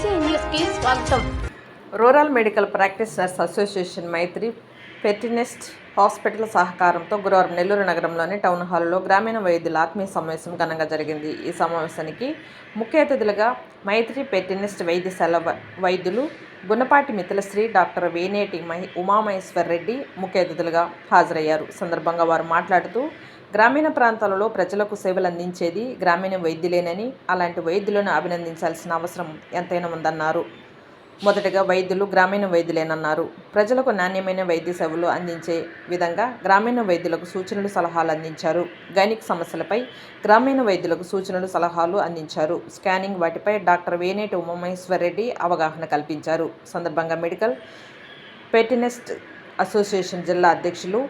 BC న్యూస్కి స్వాగతం. Rural medical practitioners association Maitri పెర్టినెస్ట్ hospital సహకారంతో గురువారం నెల్లూరు నగరంలోని టౌన్ హాల్లో గ్రామీణ వైద్యుల ఆత్మీయ సమావేశం ఘనంగా జరిగింది. ఈ సమావేశానికి ముఖ్య అతిథులుగా మైత్రి పెర్టినెస్ట్ వైద్యశాల వ- వైద్యులు గుణపాటి మిత్రశ్రీ డాక్టర్ వేనేటి మహి ఉమామహేశ్వర్ రెడ్డి ముఖ్య అతిథులుగా హాజరయ్యారు. సందర్భంగా వారు మాట్లాడుతూ గ్రామీణ ప్రాంతాలలో ప్రజలకు సేవలు అందించేది గ్రామీణ వైద్యులేనని అలాంటి వైద్యులను అభినందించాల్సిన అవసరం ఎంతైనా ఉందన్నారు. మొదటగా వైద్యులు గ్రామీణ వైద్యులేనన్నారు. ప్రజలకు నాణ్యమైన వైద్య సేవలు అందించే విధంగా గ్రామీణ వైద్యులకు సూచనలు సలహాలు అందించారు. గైనిక్ సమస్యలపై గ్రామీణ వైద్యులకు సూచనలు సలహాలు అందించారు. స్కానింగ్ వాటిపై డాక్టర్ వేనేటి ఉమామహేశ్వర్ రెడ్డి అవగాహన కల్పించారు. సందర్భంగా మెడికల్ పెటినెస్ట్ అసోసియేషన్ జిల్లా అధ్యక్షులు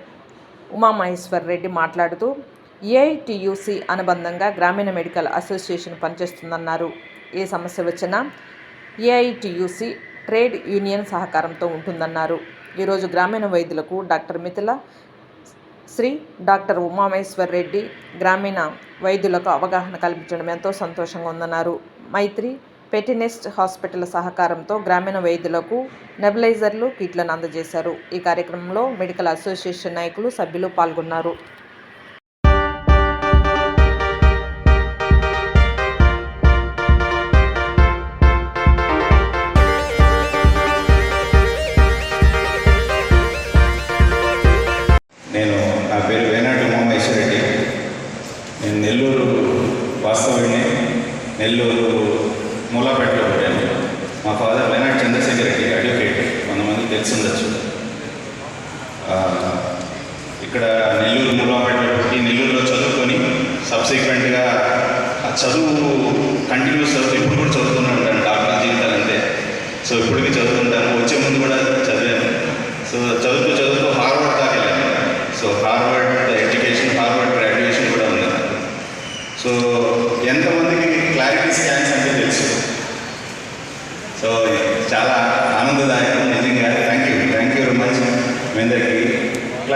ఉమామహేశ్వర్ రెడ్డి మాట్లాడుతూ ఏఐటియుసి అనుబంధంగా గ్రామీణ మెడికల్ అసోసియేషన్ పనిచేస్తుందన్నారు. ఏ సమస్య వచ్చినా ఏఐటియుసి ట్రేడ్ యూనియన్ సహకారంతో ఉంటుందన్నారు. ఈరోజు గ్రామీణ వైద్యులకు డాక్టర్ మిథిల శ్రీ డాక్టర్ ఉమామహేశ్వర్ రెడ్డి గ్రామీణ వైద్యులకు అవగాహన కల్పించడం ఎంతో సంతోషంగా ఉందన్నారు. మైత్రి పెటినెస్ట్ హాస్పిటల్ సహకారంతో గ్రామీణ వైద్యులకు నెబులైజర్లు కిట్లను అందజేశారు. ఈ కార్యక్రమంలో మెడికల్ అసోసియేషన్ నాయకులు సభ్యులు పాల్గొన్నారు.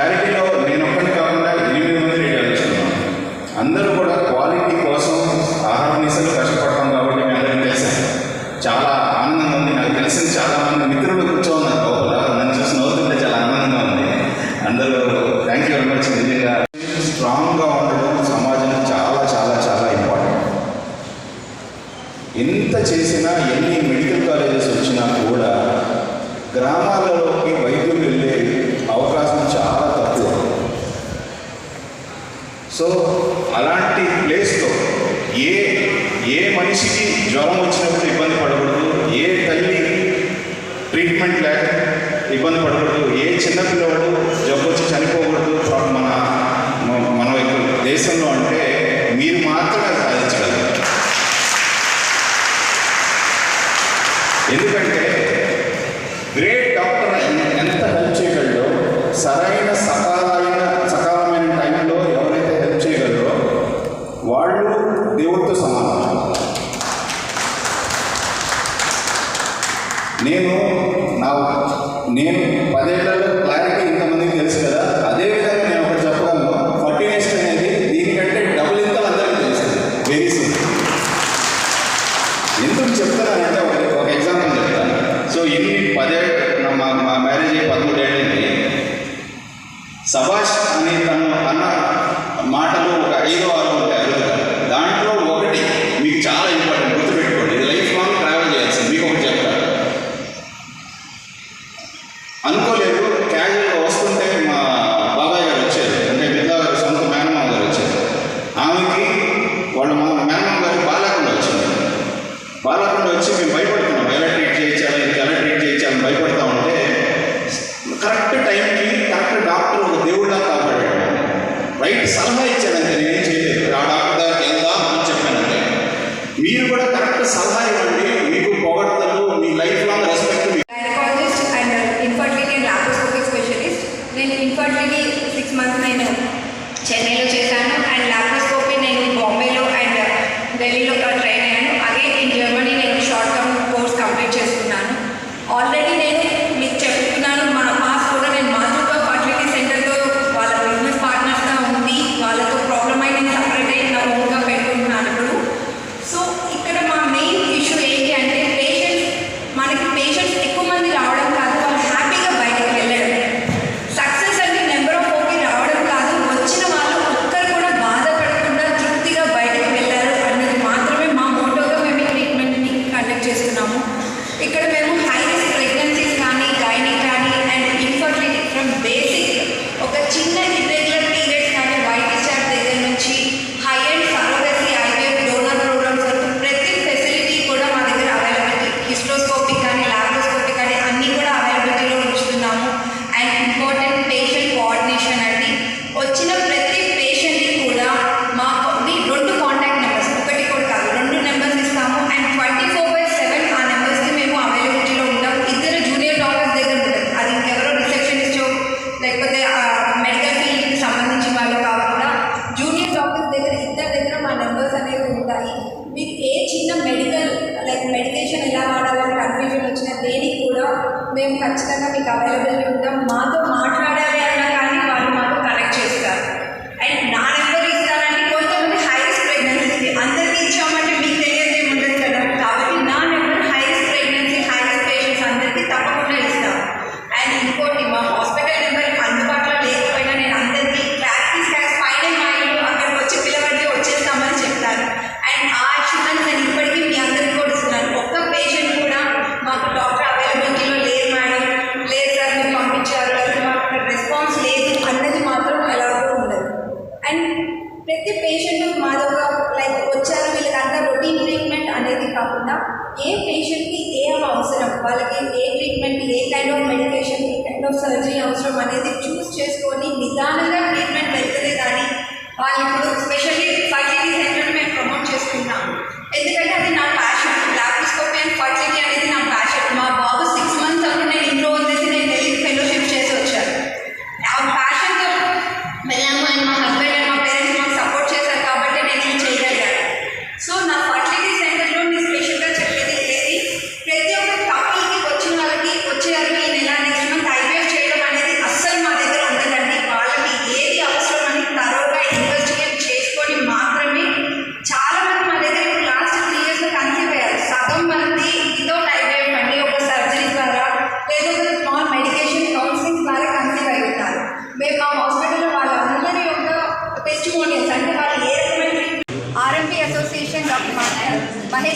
క్లారిటీలో నేను ఒక్కటి కాకుండా ఎనిమిది మంది రెడీ వచ్చున్నాను అందరూ కూడా క్వాలిటీ కోసం ఆహార నిశలు కష్టపడతాం కాబట్టి మీ అందరికీ తెలిసాను చాలా ఆనందంగా ఉంది. నాకు తెలిసిన చాలా మంది మిత్రులు కూర్చోన్నారు లోపల. నన్ను చూసి నవ్వుతుంటే చాలా ఆనందంగా ఉంది. అందరూ థ్యాంక్ యూ వెరీ మచ్ నిజంగా స్ట్రాంగ్గా ఉండడం సమాజంలో చాలా చాలా చాలా ఇంపార్టెంట్ ఎంత చేసినా ఎన్ని మెడికల్ కాలేజెస్ వచ్చినా కూడా గ్రామాలలోకి వైపు వెళ్ళే అవకాశం చాలా తక్కువ సో అలాంటి ప్లేస్లో ఏ ఏ మనిషికి జ్వరం వచ్చినప్పుడు ఇబ్బంది పడకూడదు ఏ తల్లి ట్రీట్మెంట్ లేక ఇబ్బంది పడకూడదు ఏ చిన్నపిల్లవాడు జబ్బు వచ్చి చనిపోకూడదు మన మన- దేశంలో అంటే మీరు మాత్రమే సాధించగలరు. ఎందుకంటే గ్రేట్ డాక్టర్ ఎంత హెల్ప్ చేయగలడో సరైన బాగాలేకుండా వచ్చి మీకు అవైలబుల్ ఉంటాం మాతో మాట్లాడాలి అన్నా కానీ వాళ్ళు మాకు కనెక్ట్ చేస్తారు. అండ్ నా ప్రతి మాదొక లైక్ వచ్చారు వీళ్ళకంతా రొటీన్ ట్రీట్మెంట్ అనేది కాకుండా ఏ పేషెంట్కి ఏం అవసరం వాళ్ళకి ఏ ట్రీట్మెంట్ ఏ కైండ్ ఆఫ్ మెడికేషన్ ఏ కైండ్ ఆఫ్ సర్జరీ అవసరం అనేది చూస్ చేసుకొని నిదానంగా ట్రీట్మెంట్ వెళ్తుంది కానీ వాళ్ళు ఇప్పుడు స్పెషల్లీ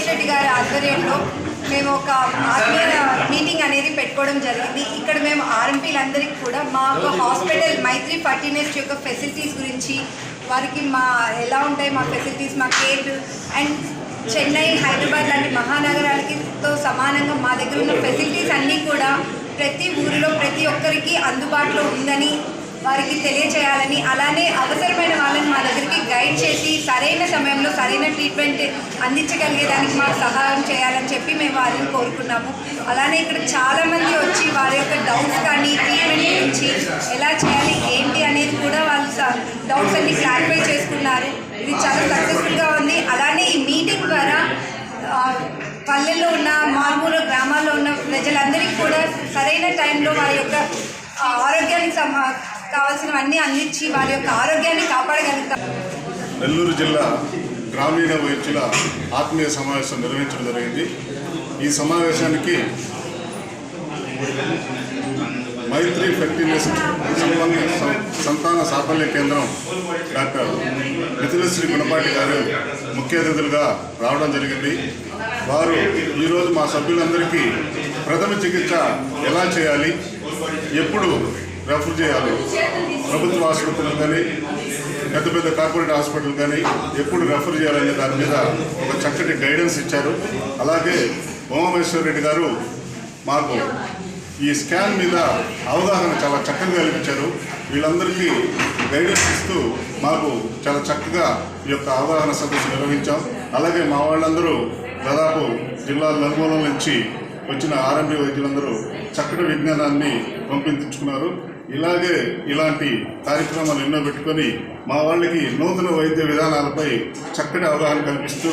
మహేష్ రెడ్డి గారి ఆధ్వర్యంలో మేము ఒక ఆత్మీయ మీటింగ్ అనేది పెట్టుకోవడం జరిగింది. ఇక్కడ మేము ఆర్ఎంపీలందరికీ కూడా మా యొక్క హాస్పిటల్ మైత్రి ఫర్టినెస్ట్ యొక్క ఫెసిలిటీస్ గురించి వారికి మా ఎలా ఉంటాయి మా ఫెసిలిటీస్ మా కేర్ అండ్ చెన్నై హైదరాబాద్ లాంటి మహానగరాలకితో సమానంగా మా దగ్గర ఉన్న ఫెసిలిటీస్ అన్నీ కూడా ప్రతి ఊరిలో ప్రతి ఒక్కరికి అందుబాటులో ఉందని వారికి తెలియచేయాలని అలానే అవసరమైన వాళ్ళని మా దగ్గరికి గైడ్ చేసి సరైన సమయంలో సరైన ట్రీట్మెంట్ అందించగలిగేదానికి మాకు సహాయం చేయాలని చెప్పి మేము వారిని కోరుకున్నాము. అలానే ఇక్కడ చాలామంది వచ్చి వారి యొక్క డౌట్స్ కానీ ట్రీట్మెంట్ గురించి ఎలా చేయాలి ఏంటి అనేది కూడా వాళ్ళు డౌట్స్ అన్ని క్లారిఫై చేసుకున్నారు. ఇది చాలా సక్సెస్ఫుల్గా ఉంది. అలానే ఈ మీటింగ్ ద్వారా పల్లెల్లో ఉన్న మారుమూల గ్రామాల్లో ఉన్న ప్రజలందరికీ కూడా సరైన టైంలో వారి యొక్క ఆరోగ్యానికి సమ కావాల్సినవన్నీ అందించి వారి యొక్క ఆరోగ్యాన్ని కాపాడగలుగుతాం నెల్లూరు జిల్లా గ్రామీణ వైద్యుల ఆత్మీయ సమావేశం నిర్వహించడం జరిగింది. ఈ సమావేశానికి మైత్రి ఫెర్టిలైజర్ సంతాన సాఫల్య కేంద్రం డాక్టర్ మిథులశ్రీ గుణపాటి గారు ముఖ్య అతిథులుగా రావడం జరిగింది. వారు ఈరోజు మా సభ్యులందరికీ ప్రథమ చికిత్స ఎలా చేయాలి? ఎప్పుడు రెఫర్ చేయాలి. ప్రభుత్వ ఆసుపత్రులు కానీ పెద్ద పెద్ద కార్పొరేట్ హాస్పిటల్ కానీ ఎప్పుడు రెఫర్ చేయాలనే దాని మీద ఒక చక్కటి గైడెన్స్ ఇచ్చారు. అలాగే ఉమామేశ్వర రెడ్డి గారు మాకు ఈ స్కాన్ మీద అవగాహన చాలా చక్కగా కల్పించారు. వీళ్ళందరికీ గైడెన్స్ ఇస్తూ మాకు చాలా చక్కగా ఈ యొక్క అవగాహన సదస్సు నిర్వహించాం. అలాగే మా వాళ్ళందరూ దాదాపు జిల్లా నలుమూలల నుంచి వచ్చిన ఆర్ఎండి వైద్యులందరూ చక్కటి విజ్ఞానాన్ని పంపించుకున్నారు. ఇలాగే ఇలాంటి కార్యక్రమాలు ఎన్నో పెట్టుకొని మా వాళ్ళకి నూతన వైద్య విధానాలపై చక్కటి అవగాహన కల్పిస్తూ